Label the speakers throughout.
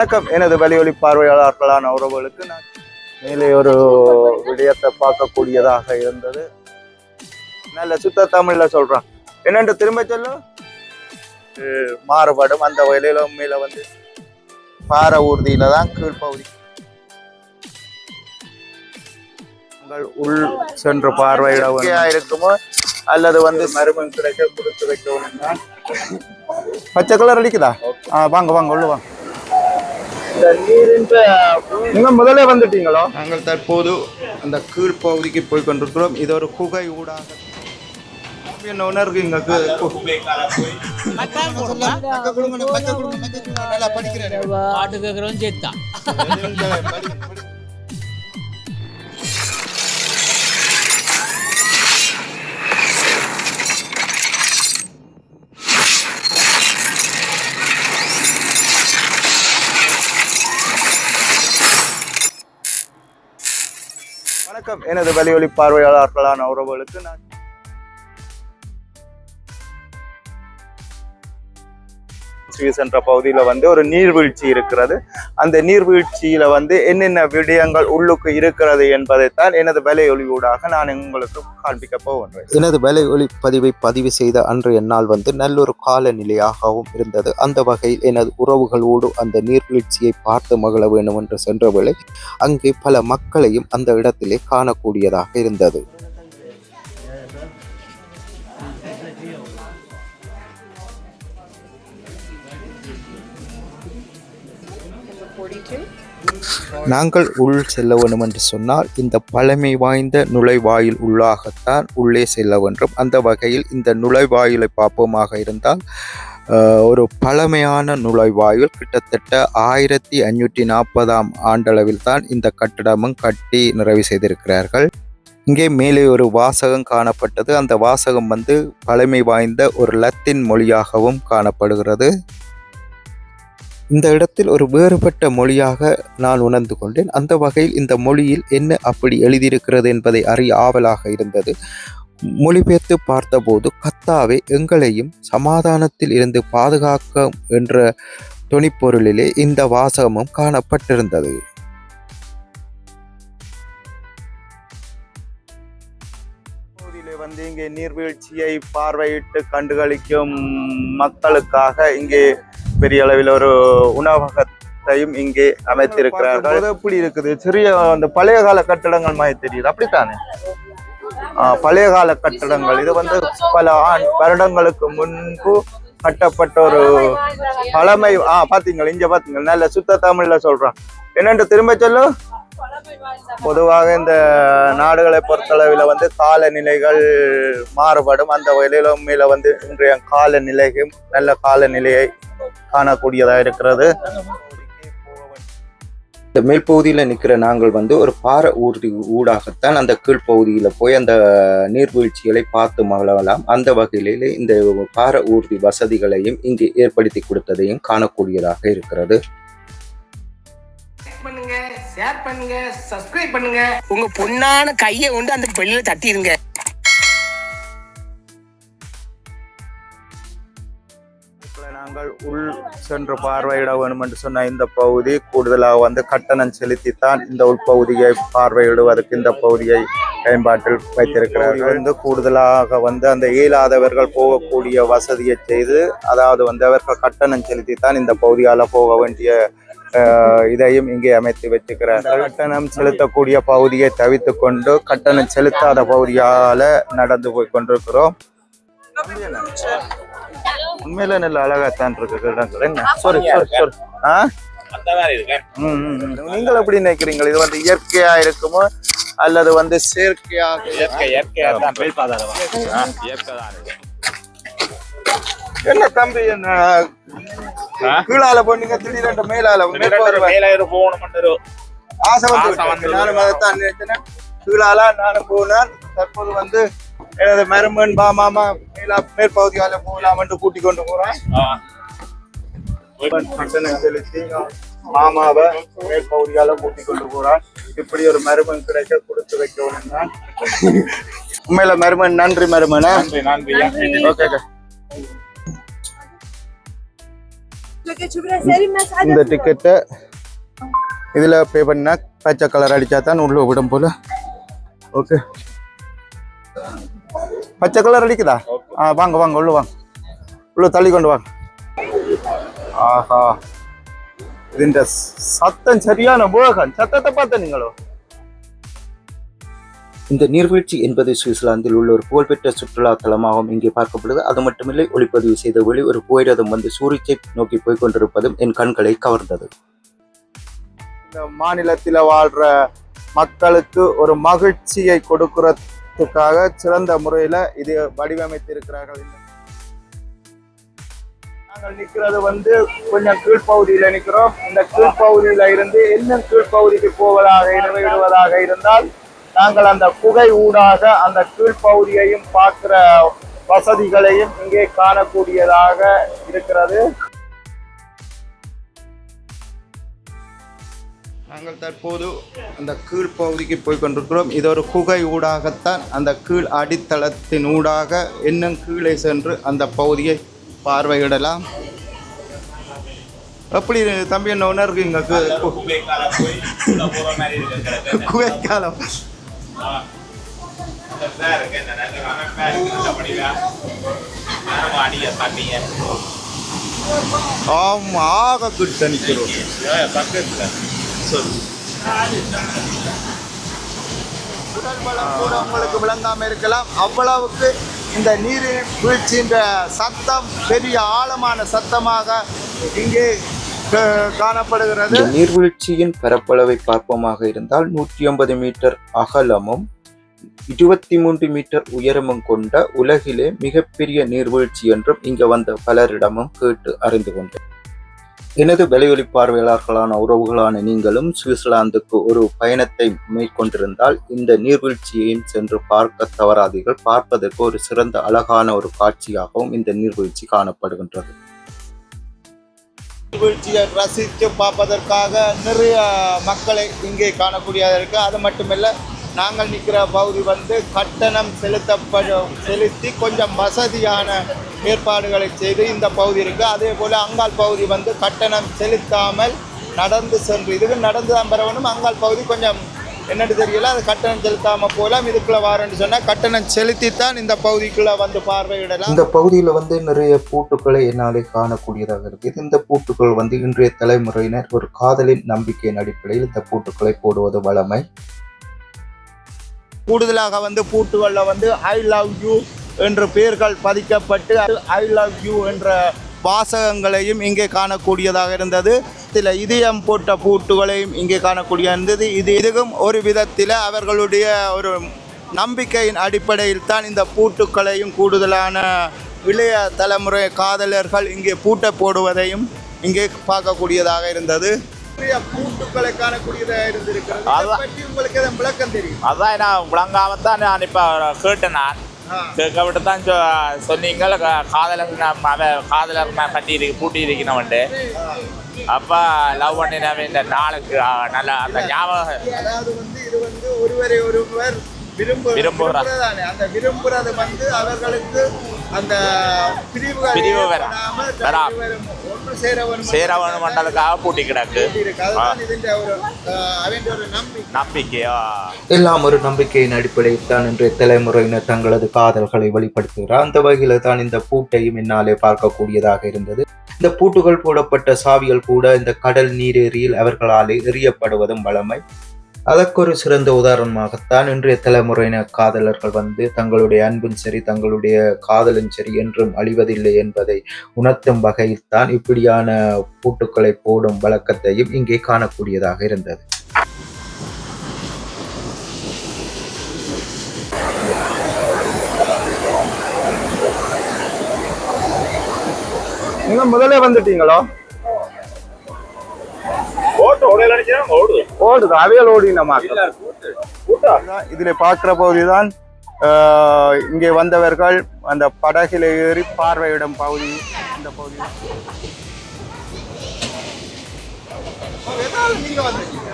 Speaker 1: வணக்கம். எனது வலியொலி பார்வையாளர்களான உறவுகளுக்கு நான் மேலே ஒரு விடயத்தை பார்க்கக்கூடியதாக இருந்தது. நல்ல சுத்த தமிழ்ல சொல்றான். என்னென்று திரும்ப சொல்லு? மாறுபடும். அந்த வயலில உண்மையில வந்து பாறை ஊர்தியில தான் கீழ்ப்பகுதி. உங்கள் உள் சென்று பார்வையிட இருக்குமோ? அல்லது வந்து மருமன் கிடைக்க கொடுத்து வைக்கவும் பச்சை கலர் அடிக்குதா? ஆ வாங்க வாங்க உள்ள வாங்க. நீங்க முதல்ல வந்துட்டீங்களோ? நாங்கள் தற்போது அந்த கீழ்ப்பகுதிக்கு போய் கொண்டிருக்கிறோம். இது ஒரு குகை ஊடாக. என்ன உணர்றீங்க
Speaker 2: பாட்டு கேட்குறவன் சேர்த்தான்
Speaker 1: வணக்கம். எனது வலியொலி பார்வையாளர்களான உறவுகளுக்கு நான் சுவிஸ் என்ற பகுதியில் வந்து ஒரு நீர்வீழ்ச்சி இருக்கிறது. அந்த நீர்வீழ்ச்சியில் வந்து என்னென்ன விடயங்கள் உள்ளுக்கு இருக்கிறது என்பதைத்தான் எனது வலையொலி ஊடாக நான் உங்களுக்கு காண்பிக்க போகின்றேன்.
Speaker 3: எனது வேலை ஒளிப்பதிவை பதிவு செய்த அன்றைய நாள் வந்து நல்லொரு காலநிலையாகவும் இருந்தது. அந்த வகையில் எனது உறவுகளோடு அந்த நீர்வீழ்ச்சியை பார்த்து மகிழ வேண்டும் என்று சென்ற வேளை அங்கே பல மக்களையும் அந்த இடத்திலே காணக்கூடியதாக இருந்தது. நாங்கள் உள் செல்ல வேண்டும் என்று சொன்னால் இந்த பழமை வாய்ந்த நுழைவாயில் உள்ளாகத்தான் உள்ளே செல்ல வேண்டும். அந்த வகையில் இந்த நுழைவாயிலை பார்ப்போமாக இருந்தால் ஒரு பழமையான நுழைவாயில் கிட்டத்தட்ட ஆயிரத்தி அஞ்சூற்றி நாற்பதாம் ஆண்டளவில் தான் இந்த கட்டடமும் கட்டி நிறைவு செய்திருக்கிறார்கள். இங்கே மேலே ஒரு வாசகம் காணப்பட்டது. அந்த வாசகம் வந்து பழமை வாய்ந்த ஒரு லத்தீன் மொழியாகவும் காணப்படுகிறது. இந்த இடத்தில் ஒரு வேறுபட்ட மொழியாக நான் உணர்ந்து கொண்டேன். அந்த வகையில் இந்த மொழியில் என்ன அப்படி எழுதியிருக்கிறது என்பதை அறிய ஆவலாக இருந்தது. மொழிபெயர்த்து பார்த்தபோது கத்தாவே எங்களையும் சமாதானத்தில் இருந்து பாதுகாக்க என்ற துணிப்பொருளிலே இந்த வாசகமும் காணப்பட்டிருந்தது.
Speaker 1: வந்து இங்கே நீர்வீழ்ச்சியை பார்வையிட்டு கண்டுகளிக்கும் மக்களுக்காக இங்கே பெரிய அளவில் ஒரு உணவகத்தையும் இங்கே அமைத்திருக்கிறார்கள். எப்படி இருக்குது? சிறிய அந்த பழைய கால கட்டடங்கள் மாதிரி தெரியுது. அப்படித்தானே? பழைய கால கட்டடங்கள். இது வந்து பல ஆண் வருடங்களுக்கு முன்பு கட்டப்பட்ட ஒரு பழமை ஆ பாத்தீங்களா? இங்க பாத்தீங்களா? நல்ல சுத்த தமிழ்ல சொல்றான். என்னென்று திரும்ப சொல்லு? பொதுவாக இந்த நாடுகளை பொறுத்தளவில் வந்து காலநிலைகள் மாறுபடும். அந்த வகையில் உண்மையில வந்து இன்றைய காலநிலையும் நல்ல காலநிலையை காணக்கூடியதா இருக்கிறது.
Speaker 3: இந்த மேல் பகுதியில் நிற்கிற நாங்கள் வந்து ஒரு பாறை ஊர்தி ஊடாகத்தான் அந்த கீழ்ப்பகுதியில் போய் அந்த நீர்வீழ்ச்சிகளை பார்த்து மகிழலாம். அந்த வகையிலே இந்த பாறை ஊர்தி வசதிகளையும் இங்கே ஏற்படுத்தி கொடுத்ததையும் காணக்கூடியதாக இருக்கிறது.
Speaker 4: பண்ணுங்க ஷேர் பண்ணுங்க சப்ஸ்கிரைப் பண்ணுங்க. உங்க பொண்ணான கையை கொண்டு அந்த பெல்லில தட்டிடுங்க.
Speaker 1: நாங்கள் உள் சென்று பார்வையிட வேண்டும் என்று சொன்ன இந்த பகுதி கூடுதலாக வந்து கட்டணம் செலுத்தித்தான் இந்த உள்பகுதியை பார்வையிடுவதற்கு இந்த பகுதியை பயன்பாட்டில் வைத்திருக்கிறார்கள். வந்து கூடுதலாக வந்து அந்த இயலாதவர்கள் போகக்கூடிய வசதியை செய்து அதாவது வந்து அவர்கள் கட்டணம் செலுத்தித்தான் இந்த பகுதியால் போக வேண்டிய இதையும் இங்கே அமைத்து வச்சுக்கிறார் கட்டணம் செலுத்தக்கூடிய பகுதியை தவிர்த்து கொண்டு கட்டணம் செலுத்தாத பகுதியால நடந்து போய் கொண்டிருக்கிறோம். உண்மையில நல்ல அழகாத்தான் இருக்கு என்ன? சாரி சாரி சாரி ஆ. நீங்கள் எப்படி நினைக்கிறீங்க இது வந்து இயற்கையா இருக்குமோ அல்லது வந்து செயற்கையாக என்ன தம்பி என்ன? கீழால போனீங்க திடீரென்று மேலால மேற்பார்வை. ஆசை வந்து. நானும் அதைத்தான் நினைச்சேன் கீழால நானும் போனேன். தற்போது வந்து எனது மருமன் பா மாமா மேலா மேற்பகுதியால போகலாம் என்று கூட்டிக் கொண்டு போறேன் கட்டணம் செலுத்தி மாமாவை மேற்பகுதியால கூட்டிக் கொண்டு போறான். இப்படி ஒரு மருமன் கிடைக்க கொடுத்து வைக்கணும் தான் உண்மையில மருமன் நன்றி மருமனா ஓகே
Speaker 5: vorrei essere rimessa
Speaker 1: இந்த டிக்கெட்டை இதில் பே பண்ணா பச்சை கலர் அடித்தா தான் உள்ளே விடும் போல. ஓகே பச்சை கலர் அடிக்குதா ஆ வாங்க வாங்க உள்ள வாங்க உள்ள தள்ளி கொண்டு வாங்க ஆஹா ഇതിന്റെ சத்தம் சரியான வேகம் சத்தத்தை பார்த்த நீங்களோ
Speaker 3: இந்த நீர்வீழ்ச்சி என்பது சுவிட்சர்லாந்தில் உள்ள ஒரு புகழ்பெற்ற சுற்றுலா தலமாகவும் இங்கே பார்க்கப்படுது அது மட்டுமில்லை ஒளிப்பதிவு செய்த ஒளி ஒரு புகையிரதம் வந்து சூரியத்தை நோக்கி போய்க் கொண்டிருப்பதும் என் கண்களை கவர்ந்தது
Speaker 1: இந்த மாநிலத்தில் வாழ்ற மக்களுக்கு ஒரு மகிழ்ச்சியை கொடுக்கறதுக்காக சிறந்த முறையில இது வடிவமைத்திருக்கிறார்கள் நாங்கள் நிற்கிறது வந்து கொஞ்சம் கீழ்ப்பகுதியில் நிற்கிறோம். இந்த கீழ்ப்பகுதியில இருந்து இன்னும் கீழ்ப்பகுதிக்கு போவதாக நிறைவேறுவதாக இருந்தால் நாங்கள் அந்த குகை ஊடாக அந்த கீழ்ப்பகுதியையும் பார்க்கிற வசதிகளையும் இங்கே காணக்கூடியதாக இருக்கிறது. நாங்கள் தற்போது அந்த கீழ் பகுதிக்கு போய் கொண்டிருக்கிறோம். இது ஒரு குகை ஊடாகத்தான் அந்த கீழ் அடித்தளத்தின் ஊடாக இன்னும் கீழே சென்று அந்த பகுதியை பார்வையிடலாம். எப்படி தம்பி என்ன உணர்றீங்க கு- கு- குகைக்காலம் ஆமா ஆக கிட்ட நிற்கிறோம் உடல் கூட உங்களுக்கு விளங்காம இருக்கலாம். அவ்வளவுக்கு இந்த நீரின் வீழ்ச்சின்ற சத்தம் பெரிய ஆழமான சத்தமாக இங்கே காணப்படுகிறது.
Speaker 3: நீர்வீழ்ச்சியின் பரப்பளவை பார்ப்போமாக இருந்தால் நூற்றி ஐம்பது மீட்டர் அகலமும் இருபத்தி மூன்று மீட்டர் உயரமும் கொண்ட உலகிலே மிகப்பெரிய நீர்வீழ்ச்சி என்றும் இங்கு வந்த பலரிடமும் கேட்டு அறிந்து கொண்டேன். எனது விலையொலி பார்வையாளர்களான உறவுகளான நீங்களும் சுவிட்சர்லாந்துக்கு ஒரு பயணத்தை மேற்கொண்டிருந்தால் இந்த நீர்வீழ்ச்சியையும் சென்று பார்க்க தவறாதீர்கள். பார்ப்பதற்கு ஒரு சிறந்த அழகான ஒரு காட்சியாகவும் இந்த நீர்வீழ்ச்சி காணப்படுகின்றது.
Speaker 1: நீர்வீழ்ச்சியை ரசித்து பார்ப்பதற்காக நிறைய மக்களை இங்கே காணக்கூடியதாக அது மட்டுமல்ல நாங்கள் நிற்கிற பகுதி வந்து கட்டணம் செலுத்தப்படும் செலுத்தி கொஞ்சம் வசதியான ஏற்பாடுகளை செய்து இந்த பகுதி இருக்கு. அதே போல் அங்காள் பகுதி வந்து கட்டணம் செலுத்தாமல் நடந்து சென்று இதுக்கு நடந்து தான் பெறவனும் அங்காள் பகுதி கொஞ்சம் என்னன்னு தெரியல அது கட்டணம் செலுத்தாமல் போகலாம். இதுக்குள்ளே வாரேன்னு சொன்னால் கட்டணம் செலுத்தித்தான் இந்த பகுதிக்குள்ளே வந்து பார்வையிடலாம்.
Speaker 3: இந்த பகுதியில் வந்து நிறைய பூட்டுக்களை என்னாலே காணக்கூடியதாக இருக்குது இந்த பூட்டுக்கள் வந்து இன்றைய தலைமுறையினர் ஒரு காதலின் நம்பிக்கையின் அடிப்படையில் இந்த பூட்டுக்களை போடுவது வழமை.
Speaker 1: கூடுதலாக வந்து பூட்டுகளில் வந்து ஐ லவ் யூ என்ற பெயர்கள் பதிக்கப்பட்டு ஐ லவ் யூ என்ற வாசகங்களையும் இங்கே காணக்கூடியதாக இருந்தது. சில இதயம் போட்ட பூட்டுகளையும் இங்கே காணக்கூடிய இருந்தது. இது இதுவும் ஒரு விதத்தில் அவர்களுடைய ஒரு நம்பிக்கையின் அடிப்படையில் தான் இந்த பூட்டுக்களையும் கூடுதலான இளைய தலைமுறை காதலர்கள் இங்கே பூட்ட போடுவதையும் இங்கே பார்க்கக்கூடியதாக இருந்தது. பூட்டுக்களை காணக்கூடியதாக இருந்திருக்கிறது. பற்றி உங்களுக்கு விளக்கம் தெரியும்?
Speaker 2: அதான் நான் விளங்காமத்தான் நான் இப்போ கேட்டேன் நான். கேட்க விட்டு தான் சொ- சொன்னீங்க காதலர் காதலர் கட்டி இருக்கு பூட்டி இருக்கணும்ட்டு அப்போ லவ் பண்ணினவன் இந்த நாளுக்கு நல்ல அந்த ஞாபகம்.
Speaker 1: அதாவது வந்து இது வந்து ஒருவரை ஒருவர் விரும்பு அந்த விரும்புறது வந்து அவர்களுக்கு அந்த பிரிவுகள்
Speaker 2: பிரிவு வர- சேரவன் மண்டலுக்காக பூட்டி கிடக்கு. நம்பிக்கையா
Speaker 3: எல்லாம் ஒரு நம்பிக்கையின் அடிப்படையில் தான் இன்றைய தலைமுறையினர் தங்களது காதல்களை வெளிப்படுத்துகிறார். அந்த வகையில் தான் இந்த பூட்டையும் என்னாலே பார்க்கக்கூடியதாக இருந்தது. இந்த பூட்டுகள் போடப்பட்ட சாவிகள் கூட இந்த கடல் நீரேரியில் அவர்களால் எறியப்படுவதும் வழமை. அதற்கொரு சிறந்த உதாரணமாகத்தான் இன்றைய தலைமுறையினர் காதலர்கள் வந்து தங்களுடைய அன்பும் சரி தங்களுடைய காதலும் சரி என்றும் அழிவதில்லை என்பதை உணர்த்தும் வகையில் தான் இப்படியான பூட்டுக்களை போடும் வழக்கத்தையும் இங்கே காணக்கூடியதாக இருந்தது.
Speaker 1: நீங்க முதல்ல வந்துட்டீங்களோ? ஓடுது? அவையல் ஓடினமா இதுல பார்க்கிற பகுதிதான் இங்கே வந்தவர்கள் அந்த படகில் ஏறி பார்வையிடும் பகுதி இந்த பகுதி. வந்திருக்கீங்க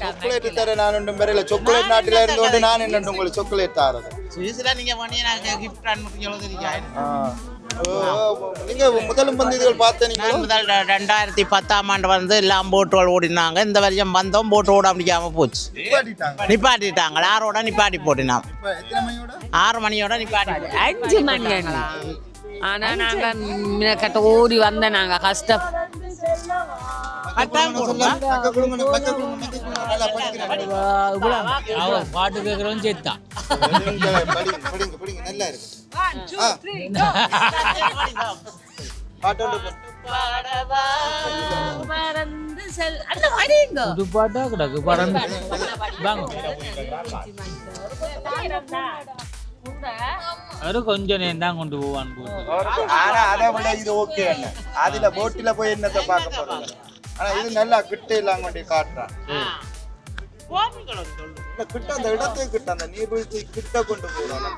Speaker 1: சாக்லேட் தர நான் ஒன்றும் பெறல சாக்லேட் நாட்டில இருந்து கொண்டு நான் என்ன உங்களுக்கு சாக்லேட் தாரது
Speaker 5: சுவிஸ்ல நீங்க பண்ணி எனக்கு கிஃப்ட்
Speaker 1: நீங்க முதலும் வந்து இதுகள் பார்த்த நீங்க
Speaker 5: முதல் ரெண்டாயிரத்தி பத்தாம் ஆண்டு வந்து எல்லாம் போட்டுகள் ஓடினாங்க இந்த வருஷம் வந்தோம் போட்டு ஓட முடியாம போச்சு நிப்பாட்டிட்டாங்க ஆறோட நிப்பாட்டி போட்டினான் ஆறு மணியோட நிப்பாட்டி
Speaker 6: அஞ்சு மணி அண்ணா ஆனா நாங்க மினக்கட்ட ஓடி வந்த நாங்க கஷ்டம்?
Speaker 7: பாட்டு கேட்குறவன் சேர்த்தான்
Speaker 1: நல்லா இருக்கு.
Speaker 7: புது பாட்டா கிடக்கு பறந்து. வாங்க. அது கொஞ்சம் நேரம் தான் கொண்டு போவான்
Speaker 1: ஆனா அதை விட இது ஓகே அதுல போட்டில போய் என்னத்தை பார்க்க போறது ஆனா இது நல்லா கிட்ட இல்லாம கொண்டு காட்டுறான். இல்ல, கிட்ட அந்த இடத்துக்கு கிட்ட அந்த நீர்வீழ்ச்சி கிட்ட கொண்டு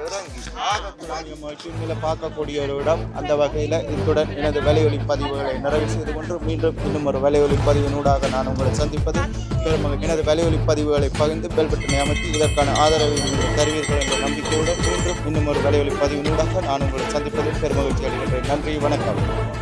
Speaker 1: இறங்கி. ஆகக்கூடாத பார்க்கக்கூடிய ஒரு இடம். அந்த வகையில் இத்துடன் எனது வலையொலி பதிவுகளை நிறைவு செய்து கொண்டு மீண்டும் இன்னும் ஒரு வலையொலி பதிவினூடாக நான் உங்களை சந்திப்பது. பெருமகள் எனது வலையொலி பதிவுகளை பகிர்ந்து பெல் பட்டனை அமைத்து இதற்கான ஆதரவை தருவீர்கள் என்ற நம்பிக்கையுடன் மீண்டும் இன்னும் ஒரு வலையொலி பதிவினூடாக நான் உங்களை சந்திப்பதில் பெருமகிழ்ச்சி அடைகின்றேன். நன்றி வணக்கம்.